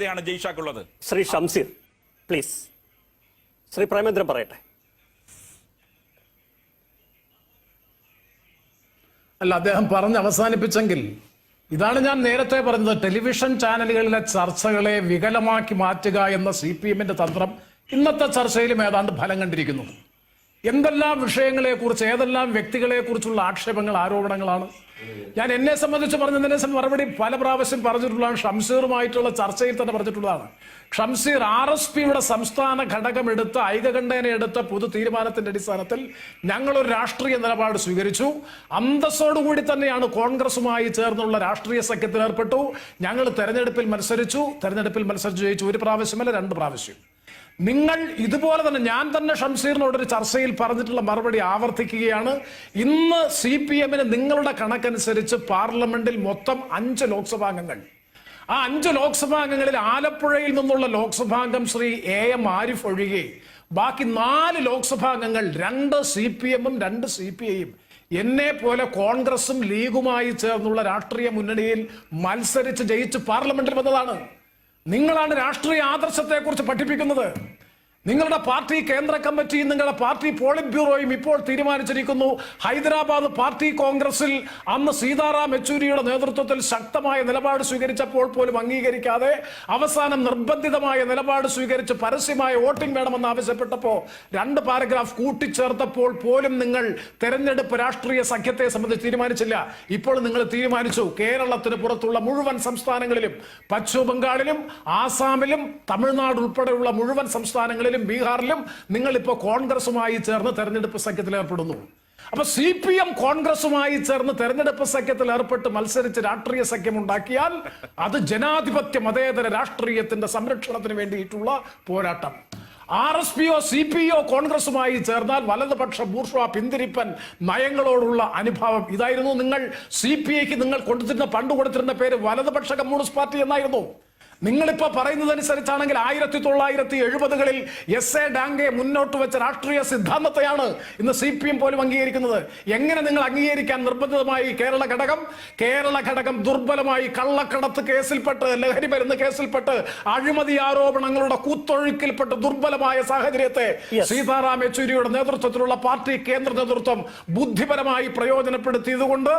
ാണ് ജയ്ഷാക്കുള്ളത്. ശ്രീ ഷംസീർ പ്ലീസ്. ശ്രീ പ്രേമേന്ദ്രൻ പറയട്ടെ. അല്ല അദ്ദേഹം പറഞ്ഞ് അവസാനിപ്പിച്ചെങ്കിൽ ഇതാണ് ഞാൻ നേരത്തെ പറഞ്ഞത്. ടെലിവിഷൻ ചാനലുകളിലെ ചർച്ചകളെ വികലമാക്കി മാറ്റുക എന്ന സി പി എമ്മിന്റെ തന്ത്രം ഇന്നത്തെ ചർച്ചയിലും ഏതാണ്ട് ഫലം കണ്ടിരിക്കുന്നു. എന്തെല്ലാം വിഷയങ്ങളെക്കുറിച്ച് ഏതെല്ലാം വ്യക്തികളെക്കുറിച്ചുള്ള ആക്ഷേപങ്ങൾ ആരോപണങ്ങളാണ്? ഞാൻ എന്നെ സംബന്ധിച്ച് പറഞ്ഞതിനെ മറുപടി പല പ്രാവശ്യം പറഞ്ഞിട്ടുള്ളതാണ്. ഷംസീറുമായിട്ടുള്ള ചർച്ചയിൽ തന്നെ പറഞ്ഞിട്ടുള്ളതാണ്. ഷംസീർ ആർ എസ് പിയുടെ സംസ്ഥാന ഘടകം എടുത്ത ഐകകണ്ഠേന എടുത്ത പൊതു തീരുമാനത്തിന്റെ അടിസ്ഥാനത്തിൽ ഞങ്ങൾ ഒരു രാഷ്ട്രീയ നിലപാട് സ്വീകരിച്ചു. അന്തസ്സോടുകൂടി തന്നെയാണ് കോൺഗ്രസുമായി ചേർന്നുള്ള രാഷ്ട്രീയ സഖ്യത്തിൽ ഏർപ്പെട്ടു. ഞങ്ങൾ തെരഞ്ഞെടുപ്പിൽ മത്സരിച്ചു. തെരഞ്ഞെടുപ്പിൽ മത്സരിച്ച് ജയിച്ചു. ഒരു പ്രാവശ്യമല്ല രണ്ട് പ്രാവശ്യം. നിങ്ങൾ ഇതുപോലെ തന്നെ ഞാൻ തന്നെ ഷംസീറിനോട് ഒരു ചർച്ചയിൽ പറഞ്ഞിട്ടുള്ള മറുപടി ആവർത്തിക്കുകയാണ്. ഇന്ന് സി പി എമ്മിന് നിങ്ങളുടെ കണക്കനുസരിച്ച് പാർലമെന്റിൽ മൊത്തം അഞ്ച് ലോക്സഭാംഗങ്ങൾ. ആ അഞ്ച് ലോക്സഭാംഗങ്ങളിൽ ആലപ്പുഴയിൽ നിന്നുള്ള ലോക്സഭാംഗം ശ്രീ എ എം ആരിഫ് ഒഴികെ ബാക്കി നാല് ലോക്സഭാംഗങ്ങൾ രണ്ട് സി പി എമ്മും രണ്ട് സി പി ഐയും എന്നെ പോലെ കോൺഗ്രസും ലീഗുമായി ചേർന്നുള്ള രാഷ്ട്രീയ മുന്നണിയിൽ മത്സരിച്ച് ജയിച്ച് പാർലമെന്റിൽ വന്നതാണ്. നിങ്ങളാണ് രാഷ്ട്രീയ ആദർശത്തെക്കുറിച്ച് പഠിപ്പിക്കുന്നത്. നിങ്ങളുടെ പാർട്ടി കേന്ദ്ര കമ്മിറ്റിയും നിങ്ങളുടെ പാർട്ടി പോളിറ്റ് ബ്യൂറോയും ഇപ്പോൾ തീരുമാനിച്ചിരിക്കുന്നു. ഹൈദരാബാദ് പാർട്ടി കോൺഗ്രസിൽ അന്ന് സീതാറാം യെച്ചൂരിയുടെ നേതൃത്വത്തിൽ ശക്തമായ നിലപാട് സ്വീകരിച്ചപ്പോൾ പോലും അംഗീകരിക്കാതെ അവസാനം നിർബന്ധിതമായ നിലപാട് സ്വീകരിച്ച് പരസ്യമായ വോട്ടിംഗ് വേണമെന്ന് ആവശ്യപ്പെട്ടപ്പോൾ രണ്ട് പാരഗ്രാഫ് കൂട്ടിച്ചേർത്തപ്പോൾ പോലും നിങ്ങൾ തെരഞ്ഞെടുപ്പ് രാഷ്ട്രീയ സഖ്യത്തെ സംബന്ധിച്ച് തീരുമാനിച്ചില്ല. ഇപ്പോൾ നിങ്ങൾ തീരുമാനിച്ചു. കേരളത്തിന് പുറത്തുള്ള മുഴുവൻ സംസ്ഥാനങ്ങളിലും പശ്ചിമ ബംഗാളിലും ആസാമിലും തമിഴ്നാട് ഉൾപ്പെടെയുള്ള മുഴുവൻ സംസ്ഥാനങ്ങളിലും ബീഹാറിലും നിങ്ങൾ ഇപ്പോൾ കോൺഗ്രസുമായി ചേർന്ന് തെരഞ്ഞെടുപ്പ് സഖ്യത്തിൽ ഏർപ്പെടുന്നു. അപ്പൊ സി പി എം കോൺഗ്രസുമായി ചേർന്ന് തെരഞ്ഞെടുപ്പ് സഖ്യത്തിൽ ഏർപ്പെട്ട് മത്സരിച്ച് രാഷ്ട്രീയ സഖ്യം ഉണ്ടാക്കിയാൽ അത് ജനാധിപത്യ മതേതര രാഷ്ട്രീയത്തിന്റെ സംരക്ഷണത്തിന് വേണ്ടിയിട്ടുള്ള പോരാട്ടം. ആർ എസ് പിയോ സി പി ഒ കോൺഗ്രസുമായി ചേർന്നാൽ വലതുപക്ഷ ബൂർഷ്വ പിന്തിരിപ്പൻ നയങ്ങളോടുള്ള അനുഭാവം ഇതായിരുന്നു നിങ്ങൾ. സി പി ഐക്ക് നിങ്ങൾ കൊടുത്തിരുന്ന പണ്ട് കൊടുത്തിരുന്ന പേര് വലതുപക്ഷ കമ്മ്യൂണിസ്റ്റ് പാർട്ടി എന്നായിരുന്നു. നിങ്ങളിപ്പോ പറയുന്നതനുസരിച്ചാണെങ്കിൽ ആയിരത്തി തൊള്ളായിരത്തി എഴുപതുകളിൽ എസ് എ ഡാങ്കെ മുന്നോട്ട് വെച്ച രാഷ്ട്രീയ സിദ്ധാന്തത്തെയാണ് ഇന്ന് സി പി എം പോലും അംഗീകരിക്കുന്നത്. എങ്ങനെ നിങ്ങൾ അംഗീകരിക്കാൻ നിർബന്ധിതമായി കേരള ഘടകം? കേരള ഘടകം ദുർബലമായി കള്ളക്കടത്ത് കേസിൽപ്പെട്ട് ലഹരി മരുന്ന് കേസിൽപ്പെട്ട് അഴിമതി ആരോപണങ്ങളുടെ കൂത്തൊഴുക്കിൽപ്പെട്ട് ദുർബലമായ സാഹചര്യത്തെ. സീതാറാം യെച്ചൂരിയുടെ നേതൃത്വത്തിലുള്ള പാർട്ടി കേന്ദ്ര നേതൃത്വം ബുദ്ധിപരമായി പ്രയോജനപ്പെടുത്തിയതുകൊണ്ട്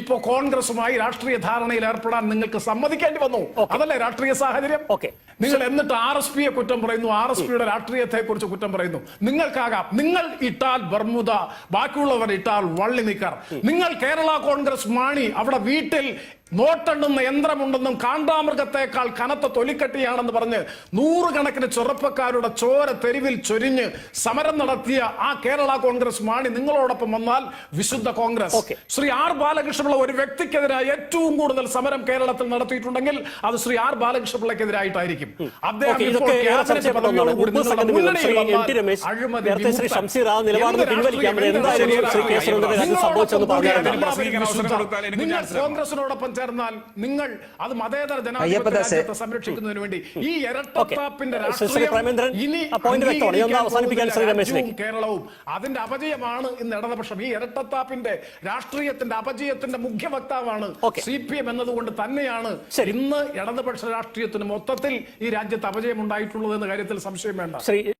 ഇപ്പോൾ കോൺഗ്രസുമായി രാഷ്ട്രീയ ധാരണയിൽ ഏർപ്പെടാൻ നിങ്ങൾക്ക് സമ്മതിക്കേണ്ടി വന്നു. അതല്ലേ രാഷ്ട്രീയ സാഹചര്യം. ഓക്കെ. നിങ്ങൾ എന്നിട്ട് ആർ എസ് പിയെ കുറ്റം പറയുന്നു ആർ എസ് പിയുടെ രാഷ്ട്രീയത്തെ കുറിച്ച് കുറ്റം പറയുന്നു. നിങ്ങൾക്കാകാം നിങ്ങൾ ഇട്ടാൽ ബർമുദ ബാക്കിയുള്ളവർ ഇട്ടാൽ വള്ളി നിക്കർ. നിങ്ങൾ കേരള കോൺഗ്രസ് മാണി അവിടെ വീട്ടിൽ നോട്ടെണ്ണുന്ന യന്ത്രമുണ്ടെന്നും കാണ്ടാമൃഗത്തെക്കാൾ കനത്ത തൊലിക്കട്ടിയാണെന്ന് പറഞ്ഞ് നൂറുകണക്കിന് ചെറുപ്പക്കാരുടെ ചോര തെരുവിൽ ചൊരിഞ്ഞ് സമരം നടത്തിയ ആ കേരള കോൺഗ്രസ് മാണി നിങ്ങളോടൊപ്പം വന്നാൽ വിശുദ്ധ കോൺഗ്രസ്. ശ്രീ ആർ ബാലകൃഷ്ണപിള്ള ഒരു വ്യക്തിക്കെതിരായി ഏറ്റവും കൂടുതൽ സമരം കേരളത്തിൽ നടത്തിയിട്ടുണ്ടെങ്കിൽ അത് ശ്രീ ആർ ബാലകൃഷ്ണപിള്ളക്കെതിരായിട്ടായിരിക്കും അദ്ദേഹം നിങ്ങൾ കോൺഗ്രസിനോടൊപ്പം ചേർന്നാൽ നിങ്ങൾ അത് മതേതര. സംരക്ഷിക്കുന്നതിന് വേണ്ടി ഈ ഇരട്ടത്താപ്പിന്റെ രാഷ്ട്രീയം ഇനി കേരളവും അതിന്റെ അപജയമാണ് ഇന്ന് ഇടതുപക്ഷം. ഈ ഇരട്ടത്താപ്പിന്റെ രാഷ്ട്രീയത്തിന്റെ അപജയത്തിന്റെ മുഖ്യ വക്താവാണ്. സി പി എം എന്നതുകൊണ്ട് തന്നെയാണ്. ഇന്ന് ഇടതുപക്ഷ രാഷ്ട്രീയത്തിന് മൊത്തത്തിൽ ഈ രാജ്യത്ത് അപജയം ഉണ്ടായിട്ടുള്ളത് എന്ന കാര്യത്തിൽ സംശയം വേണ്ട.